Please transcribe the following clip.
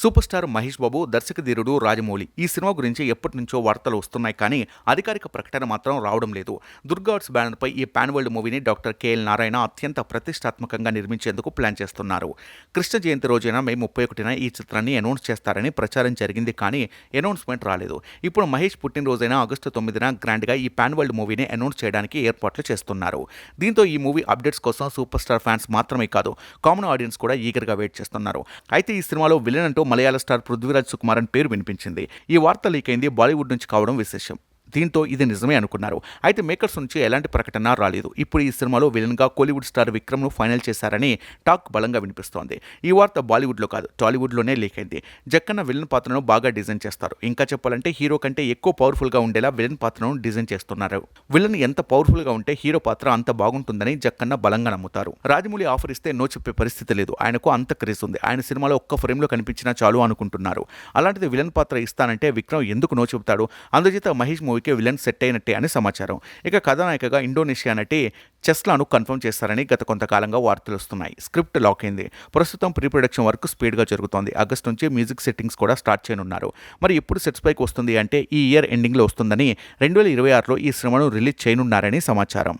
Super star Mahesh Babu దర్శక ధీరుడు రాజమౌళి. ఈ సినిమా గురించి ఎప్పటి నుంచో వార్తలు వస్తున్నాయి కానీ అధికారిక ప్రకటన మాత్రం రావడం లేదు. దుర్గాడ్స్ బ్యానర్పై ఈ పాన్ వరల్డ్ మూవీని డాక్టర్ కేఎల్ నారాయణ అత్యంత ప్రతిష్టాత్మకంగా నిర్మించేందుకు ప్లాన్ చేస్తున్నారు. కృష్ణ జయంతి రోజున మే ముప్పై ఒకటిన ఈ చిత్రాన్ని అనౌన్స్ చేస్తారని ప్రచారం జరిగింది కానీ అనౌన్స్మెంట్ రాలేదు. ఇప్పుడు మహేష్ పుట్టినరోజైన ఆగస్టు తొమ్మిదిన గ్రాండ్గా ఈ పాన్ వరల్డ్ మూవీని అనౌన్స్ చేయడానికి ఏర్పాట్లు చేస్తున్నారు. దీంతో ఈ మూవీ అప్డేట్స్ కోసం సూపర్ స్టార్ ఫ్యాన్స్ మాత్రమే కాదు కామన్ ఆడియన్స్ కూడా ఈగర్గా వెయిట్ చేస్తున్నారు. అయితే ఈ సినిమాలో విలన్ అంటూ మలయాళ స్టార్ పృథ్వీరాజ్ సుకుమారన్ పేరు వినిపించింది. ఈ వార్త లీక్ అయింది బాలీవుడ్ నుంచి కావడం విశేషం. దీంతో ఇది నిజమే అనుకున్నారు. అయితే మేకర్స్ నుంచి ఎలాంటి ప్రకటన రాలేదు. ఇప్పుడు ఈ సినిమాలో విలన్గా కోలీవుడ్ స్టార్ విక్రమ్ను ఫైనల్ చేశారని టాక్ బలంగా వినిపిస్తోంది. ఈ వార్త బాలీవుడ్లో కాదు టాలీవుడ్లోనే లీక్ అయింది. జక్కన్న విలన్ పాత్రను బాగా డిజైన్ చేస్తారు. ఇంకా చెప్పాలంటే హీరో కంటే ఎక్కువ పవర్ఫుల్గా ఉండేలా విలన్ పాత్రను డిజైన్ చేస్తున్నారు. విలన్ ఎంత పవర్ఫుల్గా ఉంటే హీరో పాత్ర అంత బాగుంటుందని జక్కన్న బలంగా నమ్ముతారు. రాజమౌళి ఆఫర్ ఇస్తే నో చెప్పే పరిస్థితి లేదు. ఆయనకు అంత క్రేజ్ ఉంది. ఆయన సినిమాలో ఒక్క ఫ్రేమ్లో కనిపించినా చాలు అనుకుంటున్నారు. అలాంటిది విలన్ పాత్ర ఇస్తానంటే విక్రమ్ ఎందుకు నో చెబుతాడు? అందుచేత మహేష్ మూవీకి విలన్ సెట్ అయినట్టే అని సమాచారం. ఇక కథానాయికగా ఇండోనేషియా నటి చెస్లాను కన్ఫర్మ్ చేస్తారని గత కొంతకాలంగా వార్తలు వస్తున్నాయి. స్క్రిప్ట్ లాక్ అయింది. ప్రస్తుతం ప్రీ ప్రొడక్షన్ వర్క్ స్పీడ్గా జరుగుతోంది. ఆగస్ట్ నుంచి మ్యూజిక్ సెట్టింగ్స్ కూడా స్టార్ట్ చేయనున్నారు. మరి ఎప్పుడు సెట్స్ పైకి వస్తుంది అంటే ఈ ఇయర్ ఎండింగ్లో వస్తుందని రెండు వేల ఇరవై ఆరులో ఈ సినిమాను రిలీజ్ చేయనున్నారని సమాచారం.